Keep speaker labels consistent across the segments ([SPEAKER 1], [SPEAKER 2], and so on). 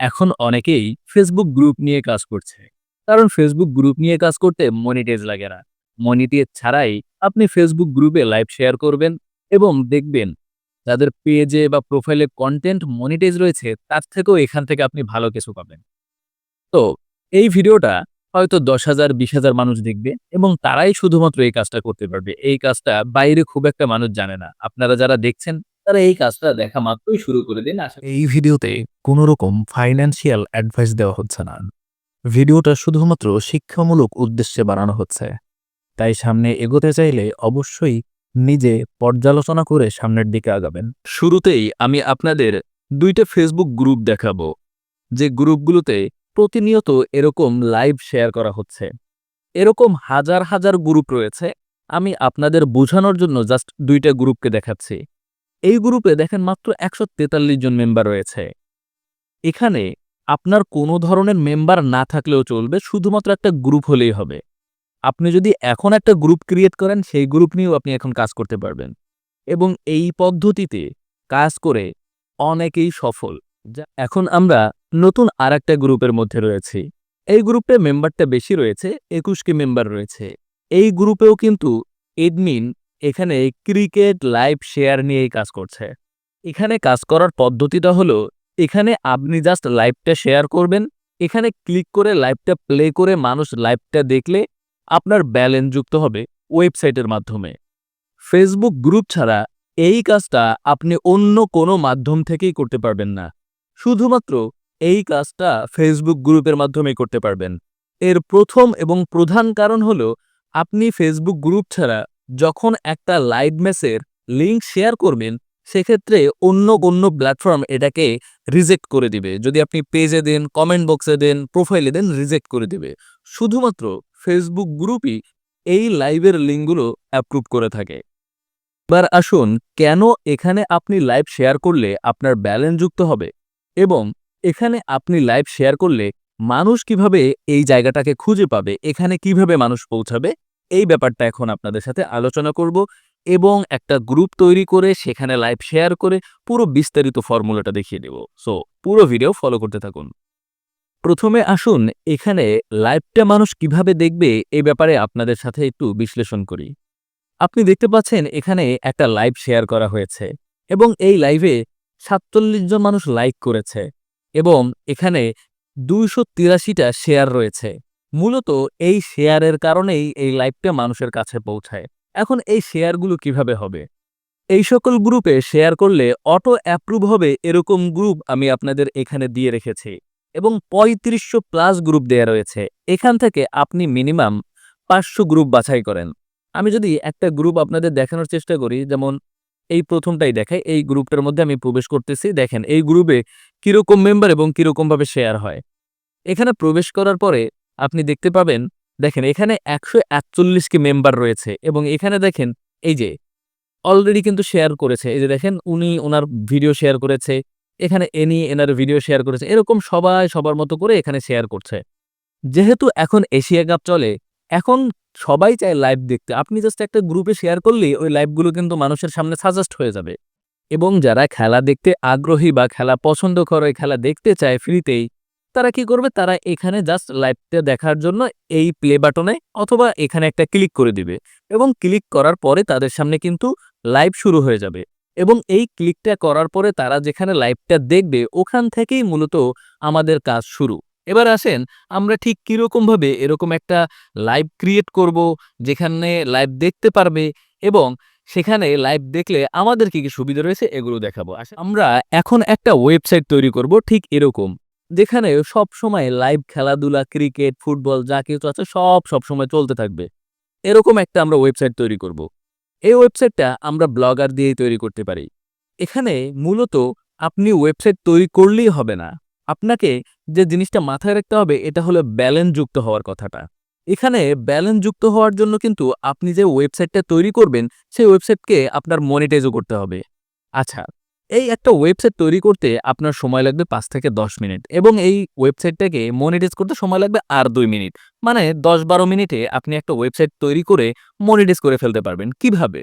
[SPEAKER 1] এখন অনেকেই Facebook group নিয়ে কাজ করছে। কারণ ফেসবুক গ্রুপ নিয়ে কাজ করতে মনিটাইজ লাগে না। মনিটাইজ ছাড়াই আপনি ফেসবুক গ্রুপে লাইভ শেয়ার করবেন এবং দেখবেন যাদের পেজে বা প্রোফাইলে কন্টেন্ট মনিটাইজ রয়েছে, তার থেকেও এখান থেকে আপনি ভালো কিছু পাবেন। তো এই ভিডিওটা হয়তো দশ হাজার, বিশ হাজার মানুষ দেখবে এবং তারাই শুধুমাত্র এই কাজটা করতে পারবে। এই কাজটা বাইরে খুব একটা মানুষ জানে না। আপনারা যারা দেখছেন তারা এই কাজটা দেখা মাত্রই শুরু করে দিন আশা
[SPEAKER 2] এই ভিডিওতে কোনো রকম ফাইন্যান্সিয়াল অ্যাডভাইস দেওয়া হচ্ছে না। ভিডিওটা শুধুমাত্র শিক্ষামূলক উদ্দেশ্যে বানানো হচ্ছে। তাই সামনে এগোতে চাইলে অবশ্যই নিজে পর্যালোচনা করে সামনের দিকে আগাবেন।
[SPEAKER 1] শুরুতেই আমি আপনাদের দুইটা ফেসবুক গ্রুপ দেখাবো যে গ্রুপগুলোতে প্রতিনিয়ত এরকম লাইভ শেয়ার করা হচ্ছে। এরকম হাজার হাজার গ্রুপ রয়েছে। আমি আপনাদের বোঝানোর জন্য জাস্ট দুইটা গ্রুপকে দেখাচ্ছি। এই গ্রুপে দেখেন মাত্র একশো তেতাল্লিশ জন মেম্বার রয়েছে। এখানে আপনার কোনো ধরনের মেম্বার না থাকলেও চলবে, শুধুমাত্র একটা গ্রুপ হলেই হবে। আপনি যদি এখন একটা গ্রুপ ক্রিয়েট করেন, সেই গ্রুপ নিয়েও আপনি এখন কাজ করতে পারবেন। এবং এই পদ্ধতিতে কাজ করে অনেকেই সফল। যা- এখন আমরা নতুন আর একটা গ্রুপের মধ্যে রয়েছি। এই গ্রুপে মেম্বারটা বেশি রয়েছে একুশটি মেম্বার রয়েছে। এই গ্রুপেও কিন্তু এডমিন এখানে ক্রিকেট লাইভ শেয়ার নিয়েই কাজ করছে। এখানে কাজ করার পদ্ধতিটা হলো, এখানে আপনি জাস্ট লাইভটা শেয়ার করবেন, এখানে ক্লিক করে লাইভটা প্লে করে মানুষ লাইভটা দেখলে আপনার ব্যালেন্স যুক্ত হবে ওয়েবসাইটের মাধ্যমে। ফেসবুক গ্রুপ ছাড়া এই কাজটা আপনি অন্য কোনো মাধ্যম থেকেই করতে পারবেন না। শুধুমাত্র এই কাজটা ফেসবুক গ্রুপের মাধ্যমেই করতে পারবেন। এর প্রথম এবং প্রধান কারণ হলো, আপনি ফেসবুক গ্রুপ ছাড়া যখন একটা লাইভ ম্যাচের লিঙ্ক শেয়ার করবেন, সেক্ষেত্রে অন্য অন্য প্ল্যাটফর্ম এটাকে রিজেক্ট করে দিবে। যদি আপনি পেজে দেন কমেন্ট বক্সে দেন প্রোফাইলে দেন রিজেক্ট করে দিবে। শুধুমাত্র ফেসবুক গ্রুপই এই লাইভের লিঙ্কগুলো অ্যাপ্রুভ করে থাকে। এবার আসুন, কেন এখানে আপনি লাইভ শেয়ার করলে আপনার ব্যালেন্স যুক্ত হবে? এবং এখানে আপনি লাইভ শেয়ার করলে মানুষ কীভাবে এই জায়গাটাকে খুঁজে পাবে? এখানে কীভাবে মানুষ পৌঁছাবে? এই ব্যাপারটা এখন আপনাদের সাথে আলোচনা করব এবং একটা গ্রুপ তৈরি করে সেখানে লাইভ শেয়ার করে পুরো বিস্তারিত ফর্মুলাটা দেখিয়ে দেব। সো পুরো ভিডিও ফলো করতে থাকুন। প্রথমে আসুন, এখানে লাইভটা মানুষ কীভাবে দেখবে এই ব্যাপারে আপনাদের সাথে একটু বিশ্লেষণ করি। আপনি দেখতে পাচ্ছেন এখানে একটা লাইভ শেয়ার করা হয়েছে এবং এই লাইভে সাতচল্লিশ জন মানুষ লাইক করেছে এবং এখানে দুইশো তিরাশিটা শেয়ার রয়েছে। মূলত এই শেয়ারের কারণেই এই লাইভটা মানুষের কাছে পৌঁছায়। এখন এই শেয়ারগুলো কীভাবে হবে? এই সকল গ্রুপে শেয়ার করলে অটো অ্যাপ্রুভ হবে এরকম গ্রুপ আমি আপনাদের এখানে দিয়ে রেখেছি এবং পঁয়ত্রিশশো প্লাস গ্রুপ দেয়া রয়েছে। এখান থেকে আপনি মিনিমাম পাঁচশো গ্রুপ বাছাই করেন। আমি যদি একটা গ্রুপ আপনাদের দেখানোর চেষ্টা করি, যেমন এই প্রথমটাই দেখাই, এই গ্রুপটার মধ্যে আমি প্রবেশ করতেছি। দেখেন, এই গ্রুপে কীরকম মেম্বার এবং কিরকমভাবে শেয়ার হয়। এখানে প্রবেশ করার পরে আপনি দেখতে পাবেন, দেখেন এখানে একশো একচল্লিশটি মেম্বার রয়েছে এবং এখানে দেখেন এই যে অলরেডি কিন্তু শেয়ার করেছে। এই যে দেখেন উনি ওনার ভিডিও শেয়ার করেছে, এখানে এনি এনার ভিডিও শেয়ার করেছে, এরকম সবাই সবার মতো করে এখানে শেয়ার করছে। যেহেতু এখন এশিয়া কাপ চলে, এখন সবাই চায় লাইভ দেখতে। আপনি জাস্ট একটা গ্রুপে শেয়ার করলেই ওই লাইভগুলো কিন্তু মানুষের সামনে সাজেস্ট হয়ে যাবে। এবং যারা খেলা দেখতে আগ্রহী বা খেলা পছন্দ করে, খেলা দেখতে চায় ফ্রিতেই তারা কি করবে? তারা এখানে জাস্ট লাইভটা দেখার জন্য এই প্লে বাটনে অথবা এখানে একটা ক্লিক করে দিবে। এবং ক্লিক করার পরে তাদের সামনে কিন্তু লাইভ শুরু হয়ে যাবে। এবং এই ক্লিকটা করার পরে তারা যেখানে লাইভটা দেখবে, ওখান থেকেই মূলত আমাদের কাজ শুরু। এবার আসেন, আমরা ঠিক কীরকমভাবে এরকম একটা লাইভ ক্রিয়েট করব, যেখানে লাইভ দেখতে পারবে এবং সেখানে লাইভ দেখলে আমাদের কি কি সুবিধা রয়েছে এগুলো দেখাবো। আমরা এখন একটা ওয়েবসাইট তৈরি করব, ঠিক এরকম। যেখানে সব সময় লাইভ খেলাধুলা ক্রিকেট ফুটবল যা কিছু আছে সব সব সময় চলতে থাকবে। এরকম একটা আমরা ওয়েবসাইট তৈরি করব। এই ওয়েবসাইটটা আমরা ব্লগার দিয়েই তৈরি করতে পারি। এখানে মূলত আপনি ওয়েবসাইট তৈরি করলেই হবে না। আপনাকে যে জিনিসটা মাথায় রাখতে হবে এটা হলো ব্যালেন্স যুক্ত হওয়ার কথাটা। এখানে ব্যালেন্স যুক্ত হওয়ার জন্য কিন্তু আপনি যে ওয়েবসাইটটা তৈরি করবেন, সেই ওয়েবসাইটকে আপনার মনিটাইজও করতে হবে। আচ্ছা এই একটা ওয়েবসাইট তৈরি করতে আপনার সময় লাগবে পাঁচ থেকে দশ মিনিট এবং এই ওয়েবসাইটটাকে মনিটাইজ করতে সময় লাগবে আর দুই মিনিট। মানে দশ বারো মিনিটে আপনি একটা ওয়েবসাইট তৈরি করে মনিটাইজ করে ফেলতে পারবেন। কীভাবে?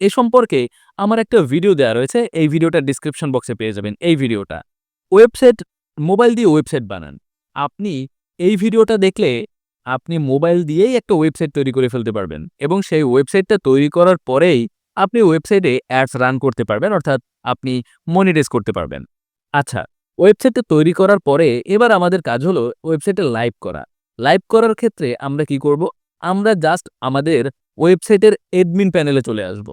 [SPEAKER 1] এ সম্পর্কে আমার একটা ভিডিও দেওয়া রয়েছে, এই ভিডিওটা ডিসক্রিপশন বক্সে পেয়ে যাবেন। এই ভিডিওটা ওয়েবসাইট মোবাইল দিয়ে ওয়েবসাইট বানান। আপনি এই ভিডিওটা দেখলে আপনি মোবাইল দিয়েই একটা ওয়েবসাইট তৈরি করে ফেলতে পারবেন এবং সেই ওয়েবসাইটটা তৈরি করার পরেই আপনি ওয়েবসাইটে অ্যাডস রান করতে পারবেন, অর্থাৎ আপনি মনিটাইজ করতে পারবেন। আচ্ছা ওয়েবসাইটটা তৈরি করার পরে এবার আমাদের কাজ হলো ওয়েবসাইটে লাইভ করা। লাইভ করার ক্ষেত্রে আমরা কি করব? আমরা জাস্ট আমাদের ওয়েবসাইটের এডমিন প্যানেলে চলে আসব।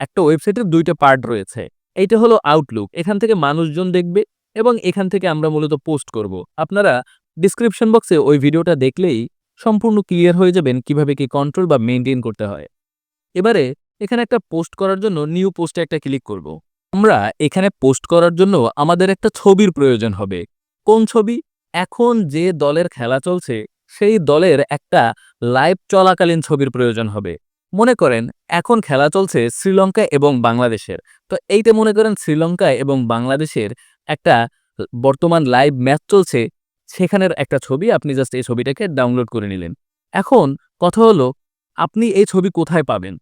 [SPEAKER 1] একটা ওয়েবসাইটের দুইটা পার্ট রয়েছে। এইটা হলো আউটলুক এখান থেকে মানুষজন দেখবে এবং এখান থেকে আমরা মূলত পোস্ট করব। আপনারা ডিসক্রিপশন বক্সে ওই ভিডিওটা দেখলেই সম্পূর্ণ ক্লিয়ার হয়ে যাবেন কীভাবে কি কন্ট্রোল বা মেনটেন করতে হয়। এবারে এখানে একটা পোস্ট করার জন্য নিউ পোস্টে একটা ক্লিক করব। আমরা এখানে পোস্ট করার জন্য আমাদের একটা ছবির প্রয়োজন হবে। কোন ছবি? এখন যে দলের খেলা চলছে, সেই দলের একটা লাইভ চলাকালীন ছবির প্রয়োজন হবে। মনে করেন, এখন খেলা চলছে শ্রীলঙ্কা এবং বাংলাদেশের। তো এইটা মনে করেন শ্রীলঙ্কা এবং বাংলাদেশের একটা বর্তমান লাইভ ম্যাচ চলছে, সেখানের একটা ছবি, আপনি জাস্ট এই ছবিটাকে ডাউনলোড করে নিলেন। এখন কথা হলো, আপনি এই ছবি কোথায় পাবেন?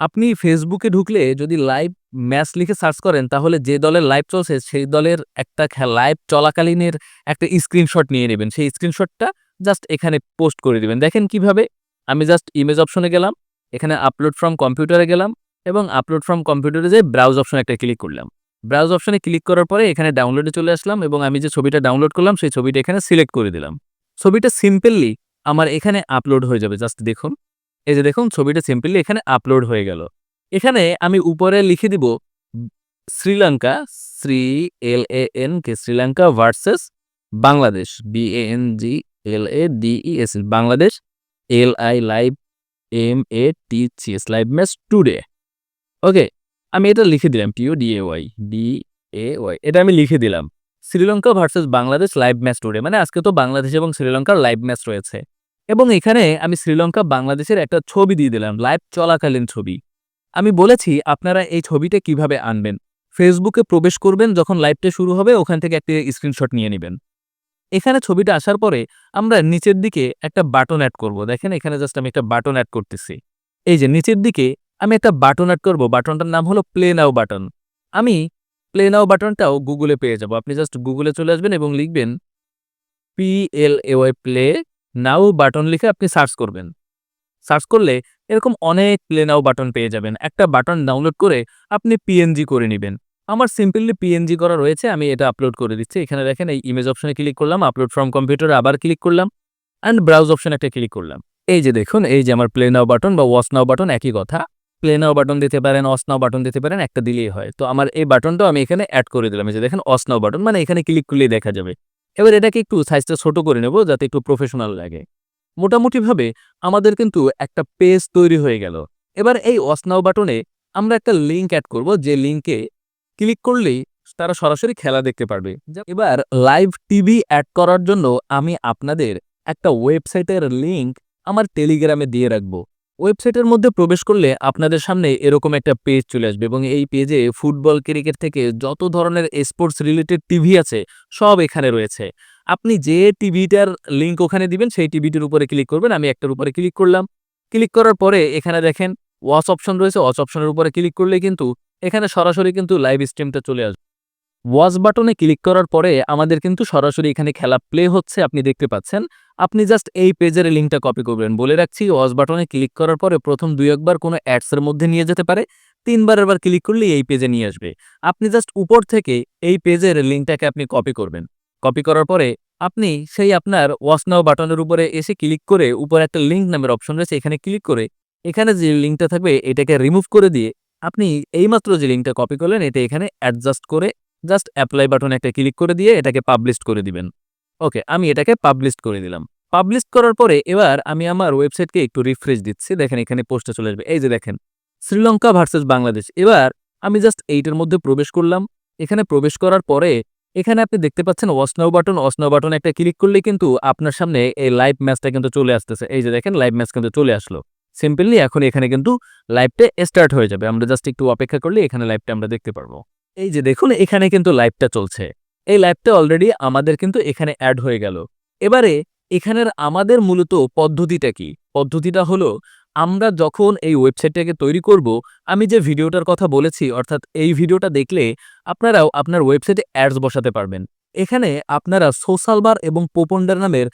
[SPEAKER 1] আপনি ফেসবুকে ঢুকলে যদি লাইভ ম্যাচ লিখে সার্চ করেন, তাহলে যে দলের লাইভ চলছে, সেই দলের একটা লাইভ চলাকালীনের একটা স্ক্রিনশট নিয়ে নেবেন। সেই স্ক্রিনশটটা জাস্ট এখানে পোস্ট করে দিবেন। দেখেন কীভাবে, আমি জাস্ট ইমেজ অপশনে গেলাম, এখানে আপলোড ফ্রম কম্পিউটারে গেলাম, এবং আপলোড ফ্রম কম্পিউটারে যে ব্রাউজ অপশনে একটা ক্লিক করলাম। ব্রাউজ অপশনে ক্লিক করার পরে এখানে ডাউনলোডে চলে আসলাম, এবং আমি যে ছবিটা ডাউনলোড করলাম, সেই ছবিটা এখানে সিলেক্ট করে দিলাম। ছবিটা সিম্পলি আমার এখানে আপলোড হয়ে যাবে জাস্ট দেখুন। এই যে দেখুন, ছবিটা সিম্পলি এখানে আপলোড হয়ে গেল। এখানে আমি উপরে লিখে দিব Sri Lanka Sri L A N K, Sri Lanka versus Bangladesh B A N G L A D D E S Bangladesh L I live M A T C S live match today okay আমি এটা লিখে দিলাম T O D A Y D A Y এটা আমি লিখে দিলাম। Sri Lanka versus Bangladesh live match today মানে আজকে তো বাংলাদেশ এবং শ্রীলঙ্কার লাইভ ম্যাচ রয়েছে। এবং এখানে আমি শ্রীলঙ্কা বাংলাদেশের একটা ছবি দিয়ে দিলাম, লাইভ চলাকালীন ছবি। আমি বলেছি, আপনারা এই ছবিটা কীভাবে আনবেন? ফেসবুকে প্রবেশ করবেন, যখন লাইভটা শুরু হবে, ওখান থেকে একটি স্ক্রিনশট নিয়ে নেবেন। এখানে ছবিটা আসার পরে, আমরা নিচের দিকে একটা বাটন অ্যাড করব। দেখেন, এখানে জাস্ট আমি একটা বাটন অ্যাড করতেছি। এই যে, নিচের দিকে আমি একটা বাটন অ্যাড করব। বাটনটার নাম হলো প্লে নাও বাটন আমি প্লে নাও বাটনটাও গুগলে পেয়ে যাব। আপনি জাস্ট গুগলে চলে আসবেন এবং লিখবেন P L A Y play now button লিখে আপনি সার্চ করবেন। সার্চ করলে এরকম অনেক প্লে নাও বাটন পেয়ে যাবেন। একটা বাটন ডাউনলোড করে আপনি পিএনজি করে নেবেন। আমার সিম্পলি পিএনজি করা রয়েছে, আমি এটা আপলোড করে দিচ্ছি। এখানে দেখেন এই ইমেজ অপশনে ক্লিক করলাম আপলোড ফ্রম কম্পিউটারে আবার ক্লিক করলাম অ্যান্ড ব্রাউজ অপশন একটা ক্লিক করলাম। এই যে দেখুন, এই যে আমার প্লে নাও বাটন বা ওয়াচ নাও বাটন একই কথা। প্লে নাও বাটন দিতে পারেন অস নাও বাটন দিতে পারেন, একটা দিলেই হয়। তো আমার এই বাটনটাও আমি এখানে অ্যাড করে দিলাম। এই যে দেখেন অস নাও বাটন মানে এখানে ক্লিক করলেই দেখা যাবে। এবার এটাকে একটু সাইজটা ছোট করে নেব যাতে একটু প্রফেশনাল লাগে। মোটামুটিভাবে আমাদের কিন্তু একটা পেজ তৈরি হয়ে গেল। এবার এই অসনাও বাটনে আমরা একটা লিঙ্ক অ্যাড করব, যে লিঙ্কে ক্লিক করলেই তারা সরাসরি খেলা দেখতে পারবে। এবার লাইভ টিভি অ্যাড করার জন্য আমি আপনাদের একটা ওয়েবসাইটের লিঙ্ক আমার টেলিগ্রামে দিয়ে রাখব। ওয়েবসাইটের মধ্যে প্রবেশ করলে আপনাদের সামনে এরকম একটা পেজ চলে আসবে এবং এই পেজে ফুটবল, ক্রিকেট থেকে যত ধরনের স্পোর্টস রিলেটেড টিভি আছে সব এখানে রয়েছে। আপনি যে টিভিটার লিঙ্ক ওখানে দিবেন, সেই টিভিটির উপরে ক্লিক করবেন, আমি একটার উপরে ক্লিক করলাম। ক্লিক করার পরে এখানে দেখেন, ওয়াচ অপশন রয়েছে, ওয়াচ অপশনের উপরে ক্লিক করলে কিন্তু এখানে সরাসরি কিন্তু লাইভ স্ট্রিমটা চলে আসবে। ওয়াচ বাটনে ক্লিক করার পরে আমাদের কিন্তু সরাসরি এখানে খেলা প্লে হচ্ছে, আপনি দেখতে পাচ্ছেন। আপনি জাস্ট এই পেজের লিঙ্কটা কপি করবেন। বলে রাখছি ওয়াচ বাটনে ক্লিক করার পরে প্রথম দুই একবার কোনো অ্যাডসের মধ্যে নিয়ে যেতে পারে, তিনবার এবার ক্লিক করলে এই পেজে নিয়ে আসবে। আপনি জাস্ট উপর থেকে এই পেজের লিঙ্কটাকে আপনি কপি করবেন। কপি করার পরে আপনি সেই আপনার ওয়াচ নাও বাটনের উপরে এসে ক্লিক করে উপরে একটা লিঙ্ক নামের অপশন রয়েছে, এখানে ক্লিক করে এখানে যে লিঙ্কটা থাকবে, এটাকে রিমুভ করে দিয়ে আপনি এইমাত্র যে লিঙ্কটা কপি করলেন, এটা এখানে অ্যাডজাস্ট করে জাস্ট অ্যাপ্লাই বাটনে একটা ক্লিক করে দিয়ে এটাকে পাবলিশ করে দিবেন। ওকে আমি এটাকে পাবলিশ করে দিলাম। পাবলিশ করার পরে এবার আমি আমার ওয়েবসাইটকে একটু রিফ্রেশ দিচ্ছি। দেখেন এখানে পোস্টে চলে আসবে। এই যে দেখেন, শ্রীলঙ্কা ভার্সেস বাংলাদেশ। এবার আমি জাস্ট এইটার মধ্যে প্রবেশ করলাম। এখানে প্রবেশ করার পরে এখানে আপনি দেখতে পাচ্ছেন watch now button watch now button একটা ক্লিক করলে কিন্তু আপনার সামনে এই লাইভ ম্যাচটা কিন্তু চলে আসতেছে। এই যে দেখেন লাইভ ম্যাচ কিন্তু চলে আসলো। সিম্পলি এখন এখানে কিন্তু লাইভটা স্টার্ট হয়ে যাবে। আমরা জাস্ট একটু অপেক্ষা করলে এখানে লাইভটা আমরা দেখতে পারব। এই যে দেখুন, এখানে কিন্তু লাইভটা চলছে। এই লাইভটা অলরেডি আমাদের কিন্তু এখানে অ্যাড হয়ে গেল। এবারে এখানের আমাদের মূলত পদ্ধতিটা কি? পদ্ধতিটা হলো, আমরা যখন এই ওয়েবসাইটটাকে তৈরি করব, আমি যে ভিডিওটার কথা বলেছি, অর্থাৎ এই ভিডিওটা দেখলে আপনারাও আপনার ওয়েবসাইটে অ্যাডস বসাতে পারবেন। এখানে আপনারা সোশ্যাল বার এবং পোপন্ডার নামের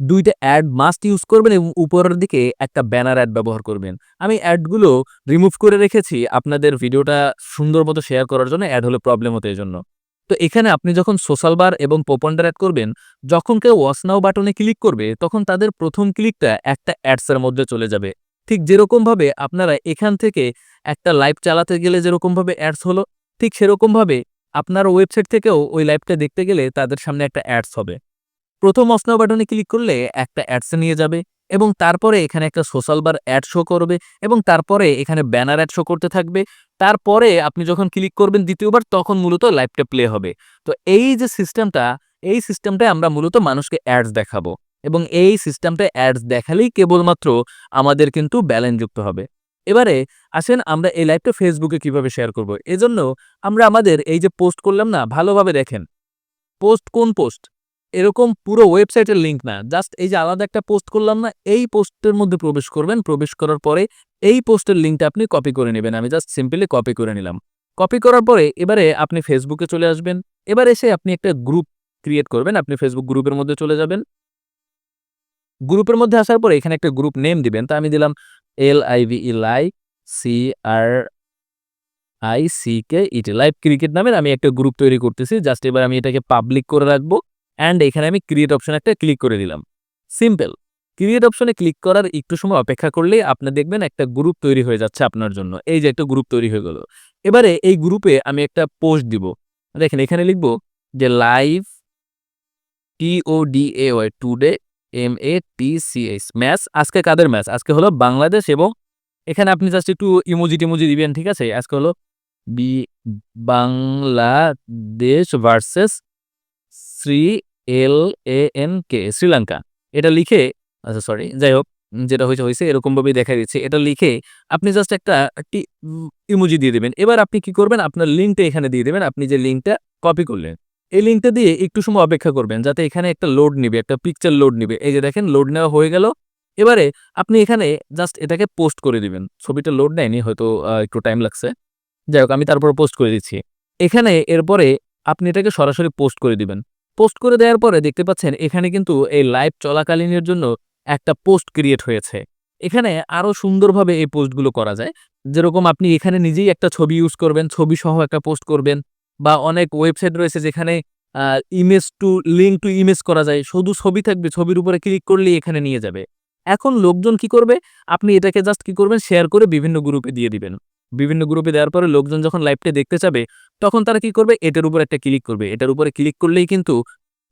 [SPEAKER 1] দুইটা অ্যাড মাস্ট ইউজ করবেন এবং উপরের দিকে একটা ব্যানার অ্যাড ব্যবহার করবেন। আমি অ্যাডগুলো রিমুভ করে রেখেছি, আপনাদের ভিডিওটা সুন্দর মতো শেয়ার করার জন্য অ্যাড হলে প্রবলেম হতো এই জন্য তো এখানে আপনি যখন সোশ্যাল বার এবং পোপন্ডার অ্যাড করবেন, যখন কেউ ওয়াসনাও বাটনে ক্লিক করবে, তখন তাদের প্রথম ক্লিকটা একটা অ্যাডসের মধ্যে চলে যাবে। ঠিক যেরকমভাবে আপনারা এখান থেকে একটা লাইভ চালাতে গেলে যেরকমভাবে অ্যাডস হলো, ঠিক সেরকমভাবে আপনার ওয়েবসাইট থেকেও ওই লাইভটা দেখতে গেলে তাদের সামনে একটা অ্যাডস হবে। প্রথম অসনাও বাটনে ক্লিক করলে একটা অ্যাডসে নিয়ে যাবে এবং তারপরে এখানে একটা সোশ্যাল বার অ্যাড শো করবে এবং তারপরে এখানে ব্যানার অ্যাড শো করতে থাকবে। তারপরে আপনি যখন ক্লিক করবেন দ্বিতীয়বার তখন মূলত লাইভটা প্লে হবে। তো এই যে সিস্টেমটা এই সিস্টেমটায় আমরা মূলত মানুষকে অ্যাডস দেখাবো এবং এই সিস্টেমটা অ্যাডস দেখালেই কেবলমাত্র আমাদের কিন্তু ব্যালেন্স যুক্ত হবে। এবারে আসেন আমরা এই লাইভটা ফেসবুকে কীভাবে শেয়ার করব? এজন্য আমরা আমাদের এই যে পোস্ট করলাম না, ভালোভাবে দেখেন। পোস্ট কোন পোস্ট এরকম পুরো ওয়েবসাইটের লিঙ্ক না। জাস্ট এই যে আলাদা একটা পোস্ট করলাম না, এই পোস্টের মধ্যে প্রবেশ করবেন। প্রবেশ করার পরে এই পোস্টের লিঙ্কটা আপনি কপি করে নেবেন। আমি জাস্ট সিম্পলি কপি করে নিলাম। কপি করার পরে এবারে আপনি ফেসবুকে চলে আসবেন। এবার এসে আপনি একটা গ্রুপ ক্রিয়েট করবেন। আপনি ফেসবুক গ্রুপের মধ্যে চলে যাবেন। গ্রুপের মধ্যে আসার পরে এখানে একটা গ্রুপ নেম দিবেন। তা আমি দিলাম L I V E line C R I C K E T live cricket নামের আমি একটা গ্রুপ তৈরি করতেছি। জাস্ট এবার আমি এটাকে পাবলিক করে রাখব। অ্যান্ড এখানে আমি ক্রিয়েট অপশন একটা ক্লিক করে দিলাম সিম্পল ক্রিয়েট অপশনে ক্লিক করার একটু সময় অপেক্ষা করলেই আপনি দেখবেন একটা গ্রুপ তৈরি হয়ে যাচ্ছে আপনার জন্য। এই যে একটা গ্রুপ তৈরি হয়ে গেল। এবারে এই গ্রুপে আমি একটা পোস্ট দিব। দেখেন এখানে লিখব যে live T O D A Y today M A T C match আজকে কাদের ম্যাচ আজকে হলো বাংলাদেশ এবং এখানে আপনি জাস্ট একটু ইমোজি টিমোজি দিবেন, ঠিক আছে? আজকে হলো B Bangladesh versus Sri L A N K Sri Lanka. এটা লিখে আচ্ছা সরি যাই হোক, যেটা হয়েছে হয়েছে এরকমভাবেই দেখা দিচ্ছে। এটা লিখে আপনি জাস্ট একটা ইমোজি দিয়ে দেবেন। এবার আপনি কি করবেন? আপনার লিঙ্কটা এখানে দিয়ে দেবেন। আপনি যে লিঙ্কটা কপি করলেন, এই লিঙ্কটা দিয়ে একটু সময় অপেক্ষা করবেন যাতে এখানে একটা লোড নিবে, একটা পিকচার লোড নিবে। এই যে দেখেন লোড নেওয়া হয়ে গেল। এবারে আপনি এখানে জাস্ট এটাকে পোস্ট করে দিবেন। ছবিটা লোড নেয়নি, হয়তো একটু টাইম লাগছে। যাই হোক, আমি তারপর পোস্ট করে দিচ্ছি। এখানে এরপরে আপনি এটাকে সরাসরি পোস্ট করে দিবেন। পোস্ট করে দেওয়ার পরে দেখতে পাচ্ছেন এখানে কিন্তু এই লাইভ চলাকালীনের জন্য একটা পোস্ট ক্রিয়েট হয়েছে। এখানে আরও সুন্দরভাবে এই পোস্টগুলো করা যায়। যেরকম আপনি এখানে নিজেই একটা ছবি ইউজ করবেন ছবি সহ একটা পোস্ট করবেন বা অনেক ওয়েবসাইট রয়েছে যেখানে image to link to image করা যায়। শুধু ছবি থাকবে, ছবির উপরে ক্লিক করলেই এখানে নিয়ে যাবে। এখন লোকজন কি করবে? আপনি এটাকে জাস্ট কি করবেন? শেয়ার করে বিভিন্ন গ্রুপে দিয়ে দিবেন। বিভিন্ন গ্রুপে দেওয়ার পরে লোকজন যখন লাইভটা দেখতে যাবে তখন তারা কি করবে? এটার উপর একটা ক্লিক করবে। এটার উপরে ক্লিক করলেই কিন্তু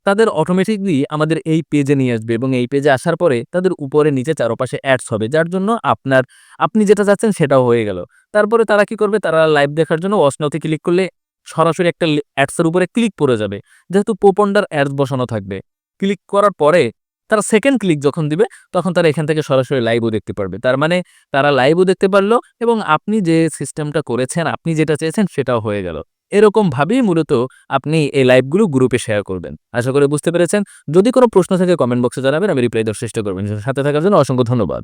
[SPEAKER 1] তাদের অটোমেটিকলি আমাদের এই পেজে নিয়ে আসবে এবং এই পেজে আসার পরে তাদের উপরে নিচে চারপাশে অ্যাডস হবে, যার জন্য আপনার, আপনি যেটা চাচ্ছেন সেটাও হয়ে গেল। তারপরে তারা কি করবে? তারা লাইভ দেখার জন্য অসনাতে ক্লিক করলে সরাসরি একটা অ্যাডসের উপরে ক্লিক পড়ে যাবে। যেহেতু পোপন্ডার অ্যাডস বসানো থাকবে। ক্লিক করার পরে তারা সেকেন্ড ক্লিক যখন দিবে, তখন তারা এখান থেকে সরাসরি লাইভও দেখতে পারবে। তার মানে তারা লাইভও দেখতে পারল এবং আপনি যে সিস্টেমটা করেছেন, আপনি যেটা চেয়েছেন সেটাও হয়ে গেল। এরকম ভাবেই মূলত আপনি এই লাইভগুলো গ্রুপে শেয়ার করবেন। আশা করে বুঝতে পেরেছেন। যদি কোনো প্রশ্ন থাকে কমেন্ট বক্সে জানাবেন, আমি রিপ্লাই দেওয়ার চেষ্টা করবেন সাথে থাকার জন্য অসংখ্য ধন্যবাদ।